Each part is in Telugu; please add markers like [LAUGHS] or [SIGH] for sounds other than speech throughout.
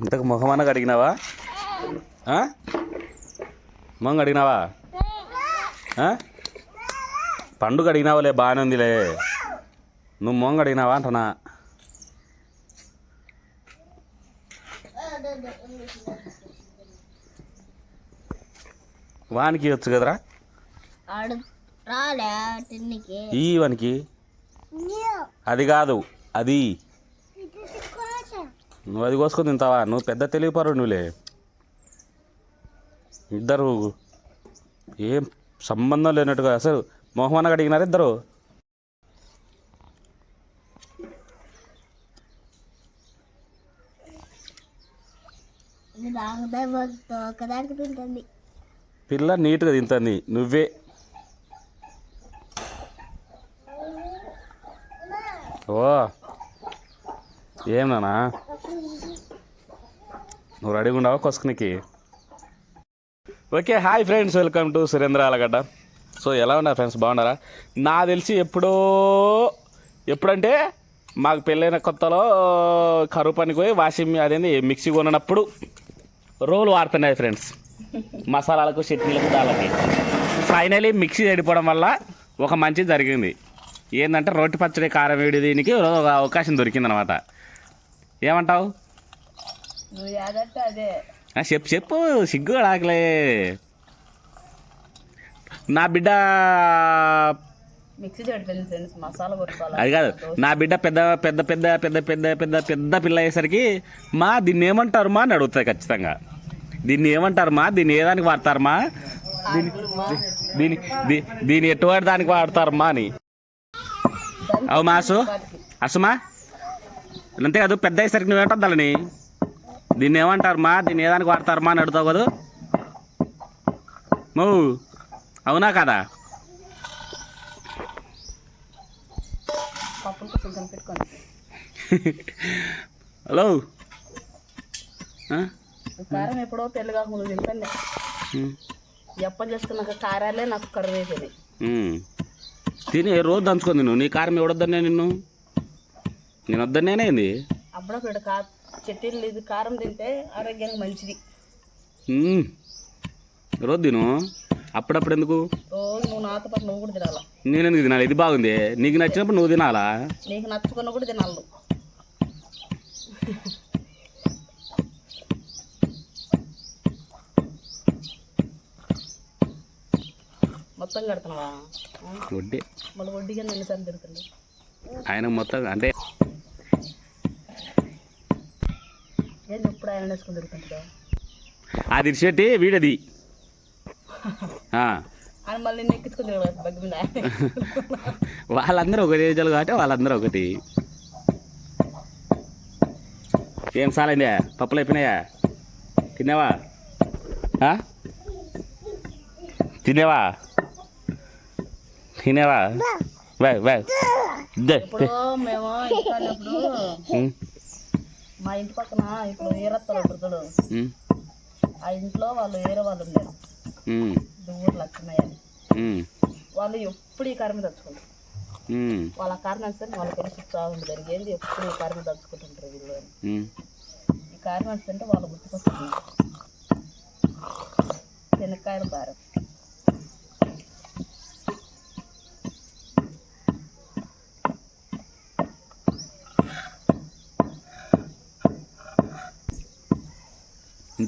ఇంతకు మొహమన్న కడిగినావా? ఆ? మొహం కడిగినావా? ఆ? పండు కడిగినావులే బాగానే ఉందిలే. నువ్వు మొహం కడిగినావా అంటున్నా. వానికి వచ్చు కదరా? ఈ వానికి? అది కాదు అది. నువ్వు అది కోసుకొని తింటావా? నువ్వు పెద్ద తెలియపరు నువ్వులే ఇద్దరు ఏం సంబంధం లేనట్టుగా అసలు మొహమన్న అడిగినారు ఇద్దరు? పిల్ల నీట్గా తింటుంది. నువ్వే. ఓ. ఏమన్నా నువ్వు రెడీగా ఉండవా కొసుకునికి? Okay hi friends welcome to Surendra Alagadda. So ఎలా ఉన్నారు ఫ్రెండ్స్? బాగున్నారా? నా తెలిసి ఎప్పుడో ఎప్పుడంటే మాకు పెళ్ళైన కొత్తలో కరువు పనికి పోయి వాషింగ్ అదేంది మిక్సీ కొనప్పుడు రోలు వాడుతున్నాయి ఫ్రెండ్స్. మసాలాలకు చట్నీలకు దాళ్ళకి. ఫైనలీ మిక్సీ చెడిపోవడం వల్ల ఒక మంచి జరిగింది. ఏంటంటే రొట్టె పచ్చడి కారం వేడి దీనికి ఒక అవకాశం దొరికిందనమాట. ఏమంటావు? చెప్పు చెప్పు సిగ్గు ఆకలే నా బిడ్డ అది కాదు. నా బిడ్డ పెద్ద పెద్ద పెద్ద పెద్ద పెద్ద పెద్ద పెద్ద పిల్ల అయ్యేసరికి మా దీన్ని ఏమంటారు మా? అని అడుగుతుంది ఖచ్చితంగా. దీన్ని ఏమంటారు మా? దీన్ని ఏ దానికి వాడతారు మా? దీని దీని ఎటువంటి దానికి వాడతారు మా? అని. అవు మాసు అసమా? అంతేకాదు పెద్ద అయ్యేసరికి నువ్వేంటావు దాని దీన్ని? ఏమంటారు మా? దీన్ని ఏ దానికి వాడతారు మా అని అడుగుతావు కదా? మౌ అవునా కదా? హలో? కారం ఎప్పుడో తింటాను ఉమ్. ఎప్ప చేసుకున్నాక కారాలే నాకు కరువు. తిని రోజు దంచుకుంది నువ్వు నీ కారం ఎవడొద్దనే నిన్ను? నేను వద్దనేనేంది అప్పుడప్పుడు కా చెట్టీలు ఇది కారం తింటే ఆరోగ్యానికి మంచిది. రోజు తిను. అప్పుడప్పుడు ఎందుకు? రోజు నువ్వు నాతో పాటు నువ్వు కూడా తినాలా? నేను ఎందుకు తినాలి? ఇది బాగుంది. నీకు నచ్చినప్పుడు నువ్వు తినాలా? నీకు నచ్చుకున్న కూడా తినాలి. మొత్తం కడుతున్నావా? వడ్డీ. మళ్ళీ వడ్డీగా ఎన్నిసార్లు తిరుగుతుంది ఆయన మొత్తం అంటే ఏంది ఎప్పుడు ఆయన వేసుకుని తిరుగుతుంటాడు? అది ఇడిచిపెట్టి వీడది. [LAUGHS] మళ్ళీ [LAUGHS] వాళ్ళందరూ ఒకటి ఏజాలు కాబట్టి వాళ్ళందరూ ఒకటి. ఏం సాలైందా? పప్పులు అయిపోయినాయా? తిన్నావా? తినేవా తినేవా వా వా దే ఇప్పుడు మేము మా ఇంటి పక్కన ఇప్పుడు వీరత్తలు ఉమ్, ఆ ఇంట్లో వాళ్ళు వేరే వాళ్ళు ఉమ్, ఊరు లక్ష్మయ్య అని. వాళ్ళు ఎప్పుడు ఈ కారం మీద తెచ్చుకుంటారు వాళ్ళ కారం వేస్తే వాళ్ళకి తెలిసి ఉంటుంది ఏంది ఎప్పుడు ఈ కారం మీద తెచ్చుకుంటుంటారు వీళ్ళు అని. ఈ కారం వేస్తుంటే వాళ్ళు గుర్తుకొస్తున్నారు శనక్కాయల కారం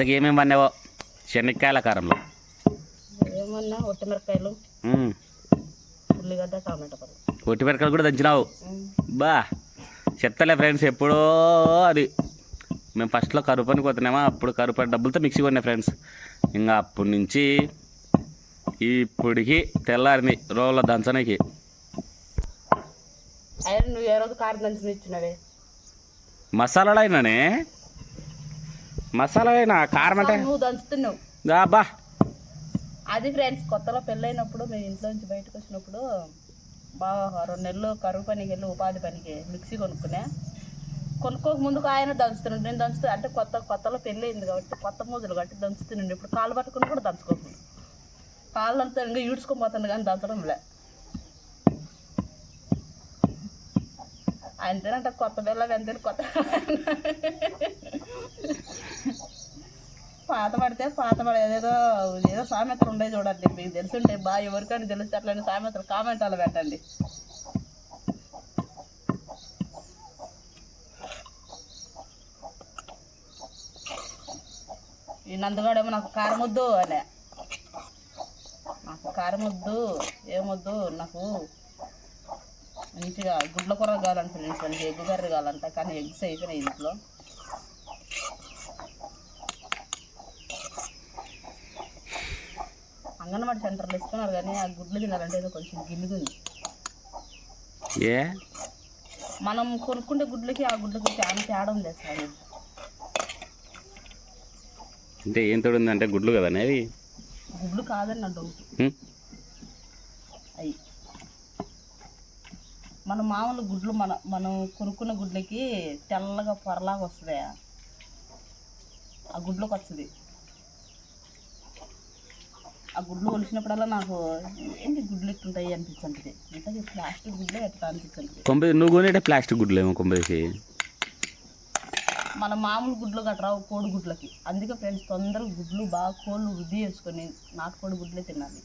ఇంతకీ ఏమేమి పన్నావో శనక్కాయల కారంలో. ఏమన్నా ఒట్టిమిరపకాయలు. ఉమ్, ఉల్లిగడ్డ టమాటా పళ్ళు. ఒట్టి మిరకాయలు కూడా దంచినావు? బా. చెత్తలే ఫ్రెండ్స్ ఎప్పుడో అది. మేము ఫస్ట్లో కరువు పనికి పోతున్నామా అప్పుడు కరువు పని డబ్బులతో మిక్సీ కొన్నా ఫ్రెండ్స్. ఇంకా అప్పటి నుంచి ఇప్పటికి తెల్లారింది దంచడానికి అయినా నువ్వు ఏ రోజు కారం దంచుకుని ఇచ్చినవే మసాలాలు అయినానే? మసాలా అయినా కారం అంటే? నువ్వు దంచుతున్నావు. దా బా. అది ఫ్రెండ్స్ కొత్తలో పెళ్ళైనప్పుడు మేము ఇంట్లో నుంచి బయటకు వచ్చినప్పుడు బాగా రెండు నెలలు కరువు పనికి వెళ్ళి ఉపాధి పనికి మిక్సీ కొనుక్కునే. కొనుక్కోక ముందుకు ఆయన దంచుతున్నాడు. నేను దంచుతా అంటే కొత్త కొత్తలో పెళ్ళి అయింది కాబట్టి కొత్త మోజులు కాబట్టి దంచుతున్నాడు. ఇప్పుడు కాళ్ళు పట్టుకుని కూడా దంచుకోకుండా కాళ్ళు అంతా ఇంకా ఈడ్చుకొని పోతుంది కానీ దంచడం లే. అంతేనంట కొత్త బెల్లం ఎంత కొత్త పాత పడితే పాత పడేదేదో ఏదో సామెతలు ఉండే చూడండి. మీకు తెలుసుంటే బాగా ఎవరికైనా తెలిస్తే అట్లాంటి సామెతలు కామెంట్ అలా పెట్టండి. ఈ నందుగాడేమో నాకు కారం వద్దు అనే. నాకు కారం వద్దు ఏమొద్దు నాకు మంచిగా గుడ్ల కూర కావాలంట ఫ్రెండ్స్ మనకి ఎగ్ కర్రీ కావాలంట కానీ ఎగ్స్ అయిపోయినాయి ఇంట్లో. అంగన్వాడీ సెంటర్లో ఇస్తున్నారు కానీ ఆ గుడ్లు తినాలంటే ఏదో కొంచెం గిల్లుగుంది ఏ? మనం కొనుక్కుంటే గుడ్లకి ఆ గుడ్లకి చాలా తేడా ఉంది సార్ అంటే ఏం తోడుంది అంటే గుడ్లు కదా అవి గుడ్లు కాదని నా డౌట్? అయ్యి. మన మామూలు గుడ్లు మన మనం కొనుక్కున్న గుడ్లకి తెల్లగా పొరలాగా వస్తుంది. ఆ గుడ్లోకి వస్తుంది. ఆ గుడ్లు కొలిసినప్పుడల్లా నాకు ఏంటి గుడ్లు ఎట్టుంటాయి అనిపించండి అంటే ప్లాస్టిక్ గుడ్లే ఎట్లా అనిపించండి కొంప నువ్వు కొనేటే ప్లాస్టిక్ గుడ్లు ఏమో కొంపేసి మన మామూలు గుడ్లు కట్టరావు కోడి గుడ్లకి. అందుకే ఫ్రెండ్స్ తొందరగా గుడ్లు బాగా కోళ్ళు వృద్ధి చేసుకొని నాటుకోడి గుడ్లే తినాలి.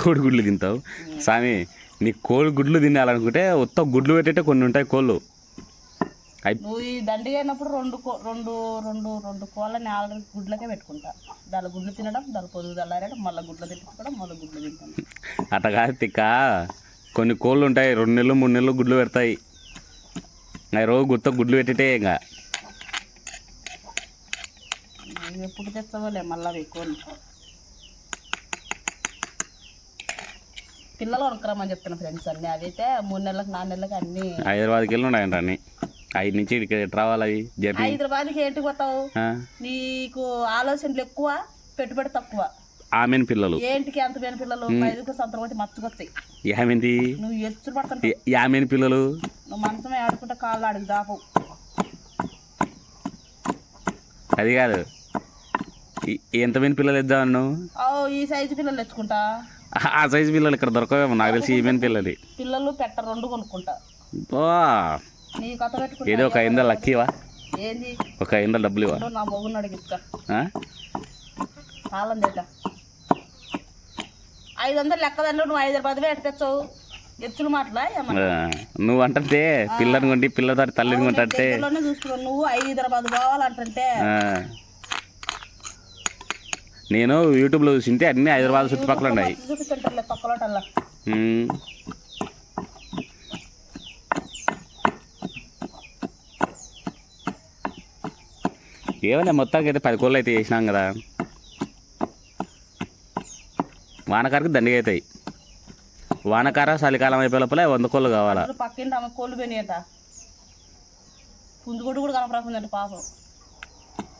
కోడి గుడ్లు తింటావు. స్వామి నీ కోడి గుడ్లు తినాలనుకుంటే ఉత్త గుడ్లు పెట్టేటే కొన్ని ఉంటాయి కోళ్ళు. నువ్వు ఈ దండిగా అయినప్పుడు రెండు రెండు రెండు రెండు కోళ్ళని ఆల్రెడీ గుడ్లకే పెట్టుకుంటా. దాని గుడ్లు తినడం దాని పొదుగు తెల్లారడం మళ్ళీ గుడ్లు తిట్టుకోవడం మళ్ళీ గుడ్లు తింటాను అట్ట కాదు తిక్క. కొన్ని కోళ్ళు ఉంటాయి రెండు నెలలు మూడు నెలలు గుడ్లు పెడతాయి. రోజు గుత్త గుడ్లు పెట్టేటే ఇంకా. ఎప్పుడు తెస్తావోలే మళ్ళీ అవి కోళ్ళు పిల్లలు కొనుక్కరమని చెప్తున్నా ఫ్రెండ్స్ అన్నీ. అవైతే మూడు నెలలకు నాలుగు నెలలకు అన్నీ. హైదరాబాద్కి వెళ్ళి ఉన్నాయంట అన్ని. ఐదు నుంచి ఇక్కడికి ఎటు రావాలి అవి? జర్నీ హైదరాబాద్కి ఏంటికి పోతావు? నీకు ఆలోచనలు ఎక్కువ పెట్టుబడి తక్కువ. ఆమెన్ పిల్లలు. ఏంటికి అంత పోయిన పిల్లలు? ఐదుకు సంతరం కొట్టి మచ్చుకొస్తాయి నువ్వు ఎచ్చులు పడుతుంటావు యామెన్ పిల్లలు. నువ్వు మంచమే ఆడుకుంటే కాళ్ళు ఆడికి దాపు. అది కాదు. ఎంతమంది పిల్లలు ఇద్దాం నువ్వు ఈ సైజు పిల్లలు తెచ్చుకుంటా. ఆ సైజు పిల్లలు ఇక్కడ దొరకవేమో నాకు తెలిసి ఈమెన్ పిల్లలు పిల్లలు పెట్ట రెండు కొనుక్కుంటా. ఏదో ఒక ఐదు లక్కీవా? ఏంది? ఒక ఐదు డబ్బులు ఇవ్వ నా మొగుని అడిగిస్తా? తాళం ఐదు వందలు లెక్క దాంట్లో నువ్వు ఐదు పది ఎట్ట తెచ్చావు? ఎచ్చులు మాటలా నువ్వు అంటే పిల్లని కొంటి పిల్లతో తల్లిని కొంటే నువ్వు హైదరాబాద్ పోవాలంటుంటే. నేను యూట్యూబ్లో చూసింటే అన్ని హైదరాబాద్ చుట్టుపక్కల ఉన్నాయి. ఏమన్నా మొత్తానికి అయితే పది కోళ్ళు అయితే చేసినాం కదా. వానకారికి దండిగా అవుతాయి. వానకార చలికాలం అయిపోయే లోపల వంద కోళ్ళు కావాలా? పక్కింటి కోళ్ళు పోయినాయట పుంజుగుడు కూడా కనపడకుందంట పాపం.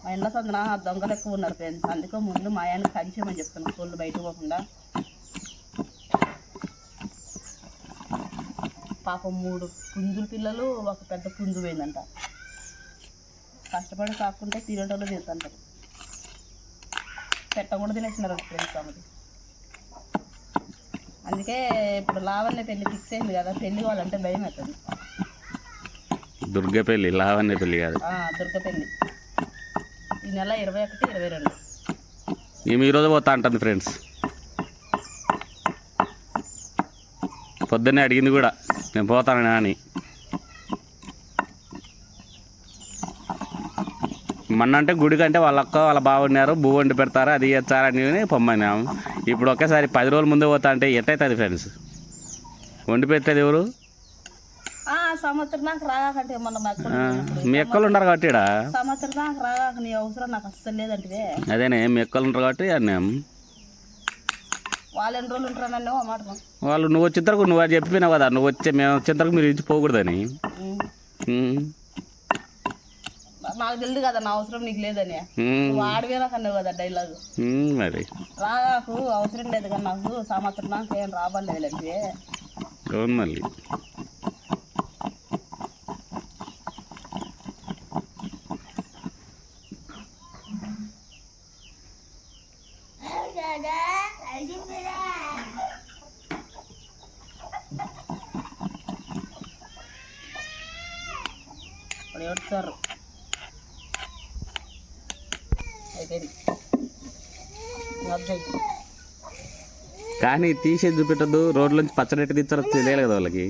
మా ఇంట్లో సందన దొంగలు ఎక్కువ ఉన్నారు ఫ్రెండ్స్ అందుకే ముందు మా ఆయనకి కంచేయమని చెప్తాను కోళ్ళు బయటకు పోకుండా. పాపం మూడు పుంజుల పిల్లలు ఒక పెద్ద పుంజు పోయిందంట. కష్టపడి కాకుండా తినేటోళ్ళు తింటుంటారు పెట్ట కూడా తినేసినారు ఫ్రెండ్స్ ఆమెది అందుకే ఇప్పుడు లావణ్య పెళ్ళి ఫిక్స్ అయింది కదా పెళ్ళి కావాలంటే భయం అవుతుంది దుర్గ పెళ్ళి లావణ్య పెళ్ళి కాదు. దుర్గ ఈ నెల ఇరవై ఒకటి ఇరవై రెండు. ఈమె ఈరోజు పోతా అంటుంది ఫ్రెండ్స్. పొద్దున్నే అడిగింది కూడా నేను పోతాను అని. మొన్న అంటే గుడికి వాళ్ళక్క వాళ్ళ అక్క వాళ్ళ భూ వండి పెడతారు అది ఇచ్చారని పొమ్మన్నాము ఇప్పుడు ఒకేసారి పది రోజుల ముందే పోతా అంటే ఎట్టయితుంది ఫ్రెండ్స్? వండి పెట్టేది ఎవరు? సంవత్సరం నాకు రాగాకంటే మొన్న మా అక్క ఆ, మీ ఎక్కలు ఉన్నారు కాబట్టి ఈడ. సంవత్సరం నాకు రాగాక నీ అవసరం నాకు అస్సలు లేదంటే అదేనే మీ ఎక్కలు ఉంటారు కాబట్టి అన్నాం. వాళ్ళు ఎన్ని రోజులు ఉంటారనో ఆ మాట వాళ్ళు నువ్వు వచ్చిన తర్వాత నువ్వు అది చెప్పినావు కదా నువ్వు వచ్చే మేము వచ్చిన తర్వాత మీరు ఇచ్చి పోకూడదని. ఉమ్. ఉమ్, నాకు తెలియదు కదా నా అవసరం నీకు లేదని. ఉమ్, నువ్వు కన్నావు కదా డైలాగ్ ఉమ్, మరి. రాగాకు అవసరం లేదు కానీ నాకు సంవత్సరం నాకు ఏం రాబడలేదంటే అవును మళ్ళీ. ఏడ్చారు. కానీ తీసేది చూపెట్టద్దు రోడ్ల నుంచి పచ్చడి ఎట్టు తీస్తారో తెలియాలి కదా వాళ్ళకి.